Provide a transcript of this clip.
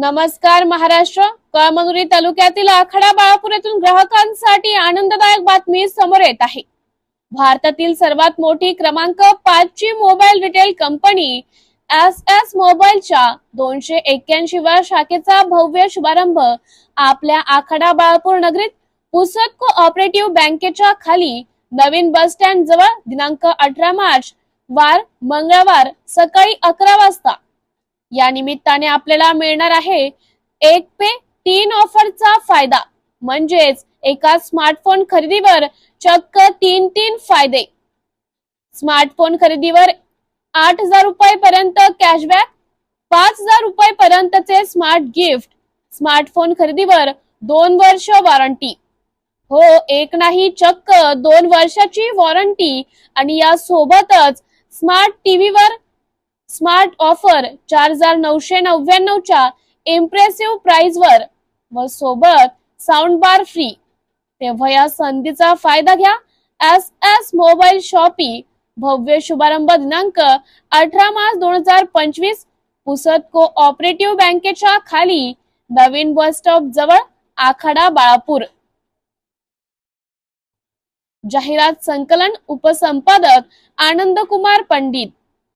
नमस्कार महाराष्ट्र. कळमनुरी तालुक्यातील आखाडा बाळापूर येथून ग्राहकांसाठी आनंददायक बातमी समोर येत आहे. भारतातील सर्वात मोठी क्रमांक पाचची mobile retail company S S मोबाईलच्या दोनशे एक्क्याऐंशीव्या शाखेचा भव्य शुभारंभ आपल्या आखाडा बाळापूर नगरीत पुसद कोऑपरेटिव्ह बँकेच्या खाली नवीन बस स्टँड जवळ दिनांक अठरा मार्च वार मंगळवार सकाळी अकरा वाजता या निमित्ताने आपल्याला मिळणार आहे एक पे तीन ऑफरचा फायदा. म्हणजेच एका स्मार्टफोन खरेदीवर चक्क तीन तीन फायदे. स्मार्टफोन खरेदीवर आठ हजार रुपये पर्यंत कॅशबॅक पाच हजार रुपये पर्यंतचे स्मार्ट गिफ्ट स्मार्टफोन खरेदीवर दोन वर्ष वॉरंटी हो एक नाही चक्क दोन वर्षाची वॉरंटी आणि या सोबतच स्मार्ट टीव्हीवर स्मार्ट ऑफर चार हजार नऊशे नव्याण्णवच्या इम्प्रेसिव्ह प्राइसवर व सोबत साऊंड बार फ्री तेव्हा या संधीचा फायदा घ्या. एस एस मोबाईल शॉपी भव्य शुभारंभ दिनांक अठरा मार्च दोन हजार पंचवीस. पुसद को ऑपरेटिव्ह बँकेच्या खाली नवीन बस स्टॉप जवळ आखाडा बाळापूर. जाहिरात संकलन उपसंपादक आनंद कुमार पंडित.